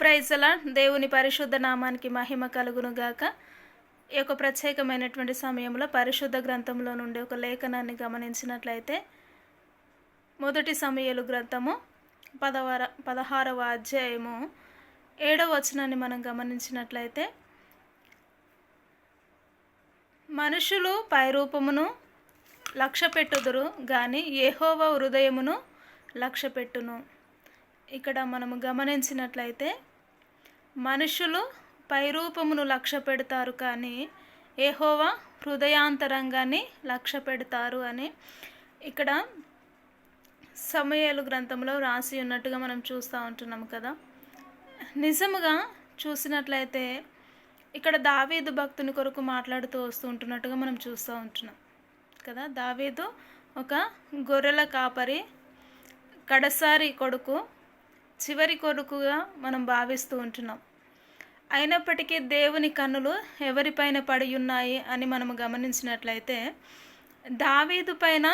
ప్రైజలా దేవుని పరిశుద్ధ నామానికి మహిమ కలుగును గాక ఈ యొక్క ప్రత్యేకమైనటువంటి సమయంలో పరిశుద్ధ గ్రంథంలో నుండి ఒక లేఖనాన్ని గమనించినట్లయితే మొదటి సమయలు గ్రంథము పదవర పదహారవ అధ్యాయము ఏడవ వచనాన్ని మనం గమనించినట్లయితే మనుషులు పైరూపమును లక్ష్య పెట్టుదురు కానీ ఏహోవ హృదయమును లక్ష్య పెట్టును ఇక్కడ మనము గమనించినట్లయితే మనుషులు పైరూపమును లక్ష్య పెడతారు కానీ ఏహోవా హృదయాంతరంగాన్ని లక్ష్య పెడతారు అని ఇక్కడ సమయాలు గ్రంథంలో రాసి ఉన్నట్టుగా మనం చూస్తూ ఉంటున్నాం కదా. నిజముగా చూసినట్లయితే ఇక్కడ దావీదు భక్తుని కొరకు మాట్లాడుతూ వస్తూ ఉంటున్నట్టుగా మనం చూస్తూ ఉంటున్నాం కదా. దావీదు ఒక గొర్రెల కాపరి కడసారి కొడుకు చివరి కొడుకుగా మనం భావిస్తూ ఉంటున్నాం. అయినప్పటికీ దేవుని కన్నులు ఎవరిపైన పడి ఉన్నాయి అని మనము గమనించినట్లయితే దావీదు పైన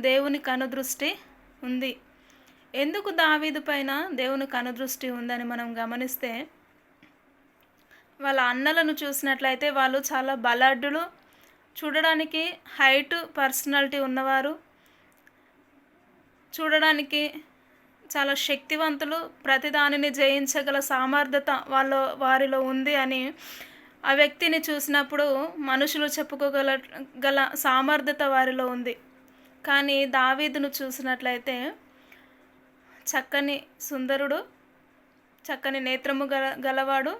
దేవుని కనుదృష్టి ఉంది. ఎందుకు దావీదు పైన దేవుని కనుదృష్టి ఉందని మనం గమనిస్తే వాళ్ళ అన్నలను చూసినట్లయితే వాళ్ళు చాలా బలాఢ్యులు చూడడానికి హైట్ పర్సనాలిటీ ఉన్నవారు చూడడానికి చాలా శక్తివంతులు ప్రతిదానిని జయించగల సామర్థ్యత వాళ్ళ వారిలో ఉంది అని ఆ వ్యక్తిని చూసినప్పుడు మనుషులు చెప్పుకోగల గల సామర్థ్యత వారిలో ఉంది. కానీ దావీదును చూసినట్లయితే చక్కని సుందరుడు చక్కని నేత్రము గల గలవాడు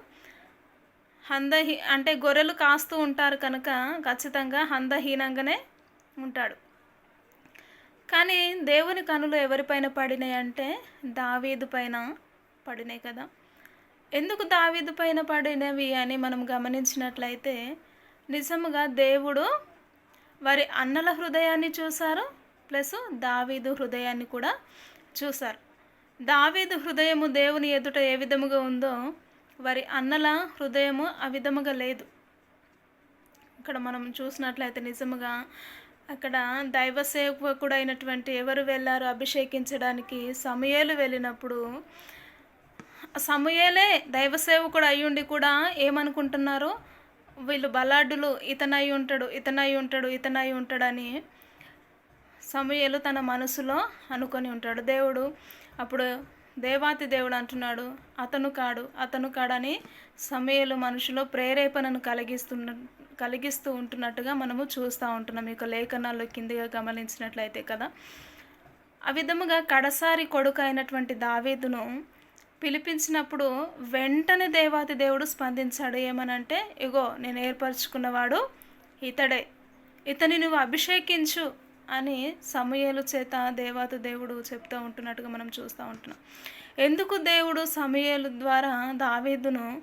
హందహీ అంటే గొర్రెలు కాస్తూ ఉంటారు కనుక ఖచ్చితంగా హందహీనంగానే ఉంటాడు. కానీ దేవుని కనులు ఎవరిపైన పడినాయి అంటే దావీదు పైన పడినాయి కదా. ఎందుకు దావీదు పైన పడినవి అని మనం గమనించినట్లయితే నిజముగా దేవుడు వారి అన్నల హృదయాన్ని చూశారు ప్లస్ దావీదు హృదయాన్ని కూడా చూశారు. దావీదు హృదయము దేవుని ఎదుట ఏ విధముగా ఉందో వారి అన్నల హృదయము ఆ విధముగా లేదు. ఇక్కడ మనం చూసినట్లయితే నిజముగా అక్కడ దైవ సేవకుడైనటువంటి అయినటువంటి ఎవరు వెళ్ళారు అభిషేకించడానికి? సమయాలు వెళ్ళినప్పుడు సమయలే దైవ సేవకుడు అయ్యుండి కూడా ఏమనుకుంటున్నారు? వీళ్ళు బలాఢ్యులు ఇతనై ఉంటాడు ఇతనై ఉంటాడు ఇతనై ఉంటాడని సమయలు తన మనసులో అనుకొని ఉంటాడు. దేవుడు అప్పుడు దేవాతి దేవుడు అంటున్నాడు అతను కాడు అతను కాడని సమయలు మనుషులో ప్రేరేపణను కలిగిస్తున్న కలిగిస్తూ ఉంటున్నట్టుగా మనము చూస్తూ ఉంటున్నాం. ఈ యొక్క లేఖనాల్లో కిందిగా గమనించినట్లయితే కదా. ఆ విధముగా కడసారి కొడుకు అయినటువంటి దావీదును పిలిపించినప్పుడు వెంటనే దేవాతి దేవుడు స్పందించాడు. ఏమనంటే ఇగో నేను ఏర్పరచుకున్నవాడు ఇతడే. ఇతని నువ్వు అభిషేకించు అని సమయలు చేత దేవాతి దేవుడు చెప్తూ ఉంటున్నట్టుగా మనం చూస్తూ ఉంటున్నాం. ఎందుకు దేవుడు సమయలు ద్వారా దావేదును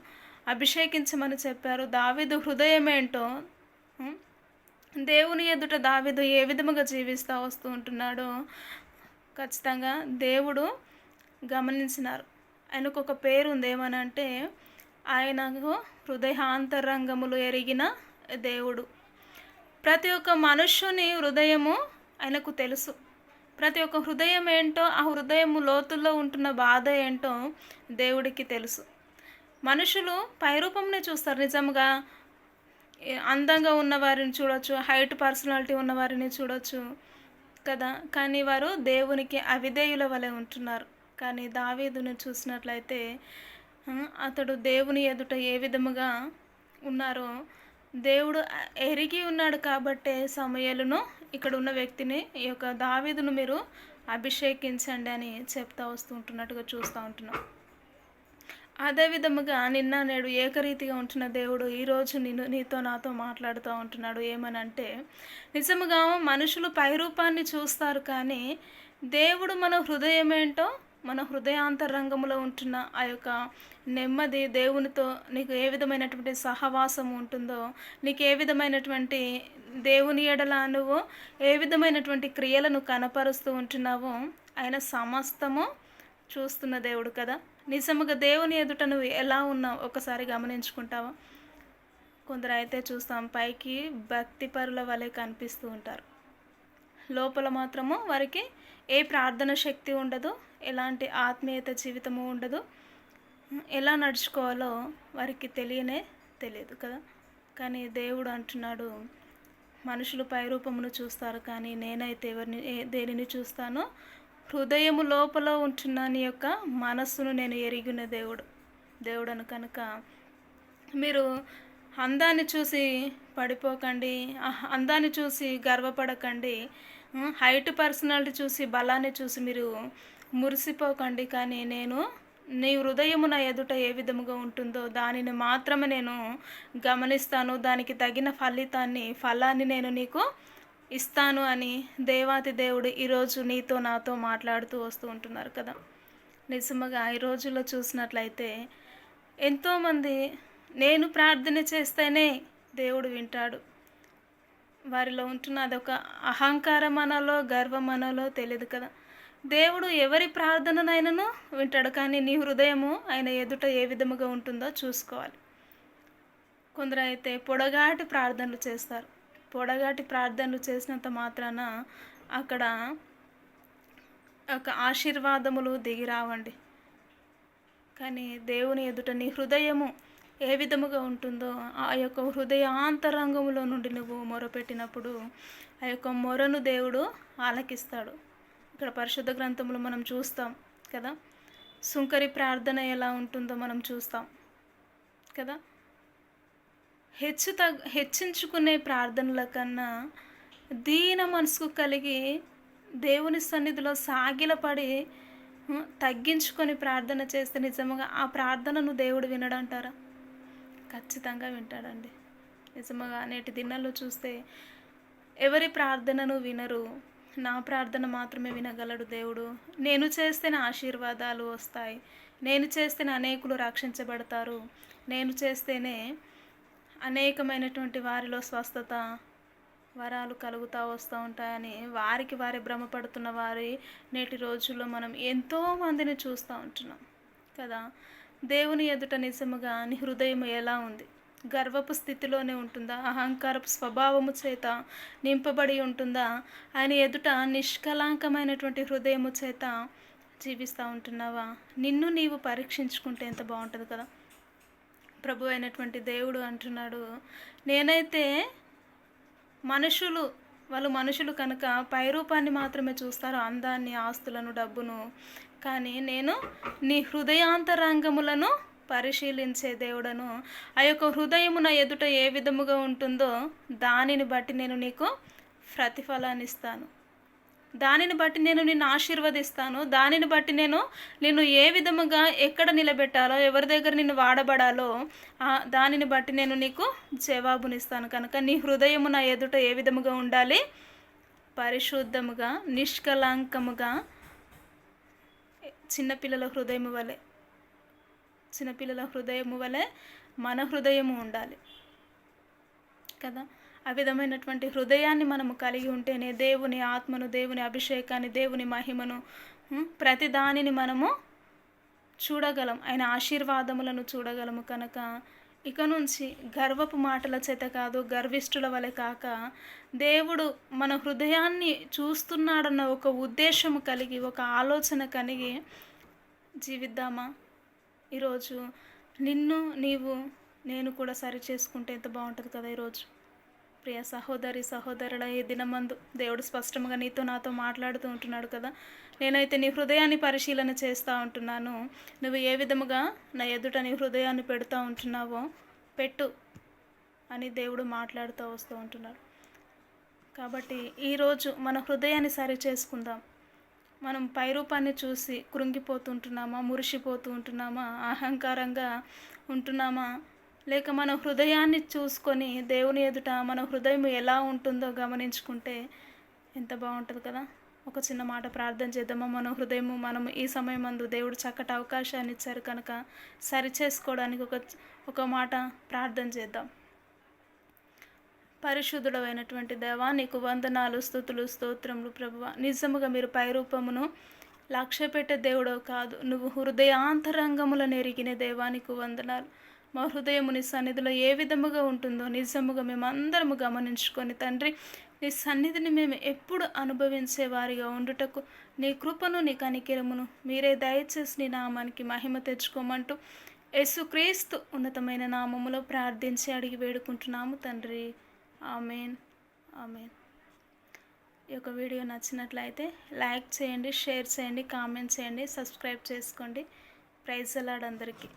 అభిషేకించమని చెప్పారు. దావీదు హృదయం ఏంటో దేవుని ఎదుట దావీదు ఏ విధముగా జీవిస్తూ వస్తూ ఉంటున్నాడో ఖచ్చితంగా దేవుడు గమనించినారు. ఆయనకు ఒక పేరు ఉంది ఏమనంటే ఆయనకు హృదయాంతరంగములు ఎరిగిన దేవుడు. ప్రతి ఒక్క మనుష్యుని హృదయము ఆయనకు తెలుసు. ప్రతి ఒక్క హృదయం ఏంటో ఆ హృదయము లోతుల్లో ఉంటున్న బాధ ఏంటో దేవుడికి తెలుసు. మనుషులు పైరూపంనే చూస్తారు నిజంగా. అందంగా ఉన్నవారిని చూడొచ్చు హైట్ పర్సనాలిటీ ఉన్నవారిని చూడొచ్చు కదా. కానీ వారు దేవునికి అవిధేయుల వలె ఉంటున్నారు. కానీ దావీదుని చూసినట్లయితే అతడు దేవుని ఎదుట ఏ విధముగా ఉన్నారో దేవుడు ఎరిగి ఉన్నాడు కాబట్టే సమయలను ఇక్కడ ఉన్న వ్యక్తిని ఈ యొక్క దావీదును మీరు అభిషేకించండి అని చెప్తా వస్తుంటున్నట్టుగా చూస్తూ ఉంటున్నాం. అదే విధముగా నిన్న నేడు ఏకరీతిగా ఉంటున్న దేవుడు ఈరోజు నేను నీతో నాతో మాట్లాడుతూ ఉంటున్నాడు. ఏమనంటే నిజముగా మనుషులు పైరూపాన్ని చూస్తారు కానీ దేవుడు మన హృదయం ఏంటో మన హృదయాంతరంగంలో ఉంటున్న ఆ యొక్క నెమ్మది దేవునితో నీకు ఏ విధమైనటువంటి సహవాసం ఉంటుందో నీకు ఏ విధమైనటువంటి దేవుని ఎడల నువ్వు ఏ విధమైనటువంటి క్రియలను కనపరుస్తూ ఉంటున్నావో ఆయన సమస్తము చూస్తున్న దేవుడు కదా. నిజముగా దేవుని ఎదుట నువ్వు ఎలా ఉన్నావు? ఒకసారి గమనించుకుంటావా? కొందరు అయితే చూస్తాం పైకి భక్తి పరుల వలె కనిపిస్తూ ఉంటారు. లోపల మాత్రము వారికి ఏ ప్రార్థన శక్తి ఉండదు ఎలాంటి ఆత్మీయత జీవితము ఉండదు. ఎలా నడుచుకోవాలో వారికి తెలియనే తెలియదు కదా? కానీ దేవుడు అంటున్నాడు మనుషులు పైరూపమును చూస్తారు కానీ నేనైతే ఎవరిని దేనిని చూస్తానో హృదయము లోపల ఉంటున్న నీ యొక్క మనస్సును నేను ఎరిగిన దేవుడు దేవుడను కనుక మీరు అందాన్ని చూసి పడిపోకండి అందాన్ని చూసి గర్వపడకండి హైట్ పర్సనాలిటీ చూసి బలాన్ని చూసి మీరు మురిసిపోకండి. కానీ నేను నీ హృదయము నా ఎదుట ఏ విధముగా ఉంటుందో దానిని మాత్రమే నేను గమనిస్తాను. దానికి తగిన ఫలితాన్ని ఫలాన్ని నేను నీకు ఇస్తాను అని దేవాతి దేవుడు ఈరోజు నీతో నాతో మాట్లాడుతూ వస్తూ ఉంటున్నారు కదా. నిజంగా ఈ రోజుల్లో చూసినట్లయితే ఎంతోమంది నేను ప్రార్థన చేస్తేనే దేవుడు వింటాడు. వారిలో ఉంటున్న అదొక అహంకారం అనాలో గర్వం అనాలో తెలియదు కదా. దేవుడు ఎవరి ప్రార్థననైనానో వింటాడు కానీ నీ హృదయము ఆయన ఎదుట ఏ విధముగా ఉంటుందో చూసుకోవాలి. కొందరైతే పొడగాటి ప్రార్థనలు చేస్తారు. పొడగాటి ప్రార్థనలు చేసినంత మాత్రాన అక్కడ ఒక ఆశీర్వాదములు దిగిరావండి కానీ దేవుని ఎదుట నీ హృదయము ఏ విధముగా ఉంటుందో ఆ యొక్క హృదయాంతరంగంలో నుండి నువ్వు మొరపెట్టినప్పుడు ఆ యొక్క మొరను దేవుడు ఆలకిస్తాడు. ఇక్కడ పరిశుద్ధ గ్రంథంలో మనం చూస్తాం కదా? సుంకరి ప్రార్థన ఎలా ఉంటుందో మనం చూస్తాం కదా? హెచ్చు తగ్ హెచ్చించుకునే ప్రార్థనల కన్నా దీన మనసుకు కలిగి దేవుని సన్నిధిలో సాగిలపడి తగ్గించుకొని ప్రార్థన చేస్తే నిజంగా ఆ ప్రార్థనను దేవుడు వినడంటారా? ఖచ్చితంగా వింటాడండి. నిజంగా నేటి దినాల్లో చూస్తే ఎవరి ప్రార్థనను వినరు నా ప్రార్థన మాత్రమే వినగలడు దేవుడు. నేను చేస్తేనే ఆశీర్వాదాలు వస్తాయి. నేను చేస్తేనే అనేకులు రక్షించబడతారు. నేను చేస్తేనే అనేకమైనటువంటి వారిలో స్వస్థత వరాలు కలుగుతూ వస్తూ ఉంటాయని వారికి వారి భ్రమపడుతున్న వారి నేటి రోజుల్లో మనం ఎంతో మందిని చూస్తూ ఉంటున్నాం కదా? దేవుని ఎదుట నిజముగా నీ హృదయం ఎలా ఉంది? గర్వపు స్థితిలోనే ఉంటుందా? అహంకారపు స్వభావము చేత నింపబడి ఉంటుందా? ఆయన ఎదుట నిష్కలాంకమైనటువంటి హృదయము చేత జీవిస్తూ ఉంటున్నావా? నిన్ను నీవు పరీక్షించుకుంటే ఎంత బాగుంటుంది కదా? ప్రభు అయినటువంటి దేవుడు అంటున్నాడు. నేనైతే మనుషులు వాళ్ళు మనుషులు కనుక పైరూపాన్ని మాత్రమే చూస్తారు అందాన్ని ఆస్తులను డబ్బును. కానీ నేను నీ హృదయాంతరంగములను పరిశీలించే దేవుడను. ఆ యొక్క హృదయమున ఎదుట ఏ విధముగా ఉంటుందో దానిని బట్టి నేను నీకు ప్రతిఫలాన్ని ఇస్తాను. దానిని బట్టి నేను నిన్ను ఆశీర్వదిస్తాను. దానిని బట్టి నేను నిన్ను ఏ విధముగా ఎక్కడ నిలబెట్టాలో ఎవరి దగ్గర నిన్ను వాడబడాలో దానిని బట్టి నేను నీకు జవాబునిస్తాను. కనుక నీ హృదయము నా ఎదుట ఏ విధముగా ఉండాలి? పరిశుద్ధముగా నిష్కలాంకముగా చిన్నపిల్లల హృదయము వలె చిన్నపిల్లల హృదయము వలె మన హృదయము ఉండాలి. కదా? ఆ విధమైనటువంటి హృదయాన్ని మనము కలిగి ఉంటేనే దేవుని ఆత్మను దేవుని అభిషేకాన్ని దేవుని మహిమను ప్రతి దానిని మనము చూడగలం. ఆయన ఆశీర్వాదములను చూడగలము కనుక. ఇక నుంచి గర్వపు మాటల చేత కాదు గర్విష్ఠుల వలె కాక దేవుడు మన హృదయాన్ని చూస్తున్నాడన్న ఒక ఉద్దేశము కలిగి ఒక ఆలోచన కలిగి జీవిద్దామా? ఈరోజు నిన్ను నీవు నేను కూడా సరి చేసుకుంటే ఎంత బాగుంటుంది కదా ఈరోజు? ప్రియ సహోదరి సహోదరుల ఈ దినమందు దేవుడు స్పష్టంగా నీతో నాతో మాట్లాడుతూ ఉంటున్నాడు కదా. నేనైతే నీ హృదయాన్ని పరిశీలన చేస్తూ ఉంటున్నాను. నువ్వు ఏ విధముగా నా ఎదుట నీ హృదయాన్ని పెడుతూ ఉంటున్నావో పెట్టు అని దేవుడు మాట్లాడుతూ వస్తూ ఉంటున్నాడు. కాబట్టి ఈరోజు మన హృదయాన్ని సరి చేసుకుందాం. మనం పైరూపాన్ని చూసి కృంగిపోతుంటున్నామా మురిసిపోతూ ఉంటున్నామా అహంకారంగా ఉంటున్నామా? లేక మన హృదయాన్ని చూసుకొని దేవుని ఎదుట మన హృదయం ఎలా ఉంటుందో గమనించుకుంటే ఎంత బాగుంటుంది కదా? ఒక చిన్న మాట ప్రార్థన చేద్దామా? మన హృదయము మనం ఈ సమయం మందు దేవుడు చక్కటి అవకాశాన్ని ఇచ్చారు కనుక సరి చేసుకోవడానికి ఒక ఒక మాట ప్రార్థన చేద్దాం. పరిశుద్ధుడమైనటువంటి దేవా నీకు వందనాలు స్థుతులు స్తోత్రములు ప్రభువ. నిజముగా మీరు పైరూపమును లక్ష్య పెట్టే దేవుడో కాదు. నువ్వు హృదయాంతరంగములను ఎరిగిన దేవానికి వందనాలు. మా హృదయము నీ సన్నిధిలో ఏ విధముగా ఉంటుందో నిజముగా మేమందరము గమనించుకొని తండ్రి నీ సన్నిధిని మేము ఎప్పుడు అనుభవించే వారిగా ఉండుటకు నీ కృపను నీ కనికిరమును మీరే దయచేసి నీ నామానికి మహిమ తెచ్చుకోమంటూ యేసుక్రీస్తు ఉన్నతమైన నామములో ప్రార్థించి అడిగి వేడుకుంటున్నాము తండ్రి. ఆమెన్. ఆమెన్. ఈ యొక్క వీడియో నచ్చినట్లయితే లైక్ చేయండి షేర్ చేయండి కామెంట్ చేయండి సబ్స్క్రైబ్ చేసుకోండి. ప్రైజ్ అలాడ్ అందరికీ.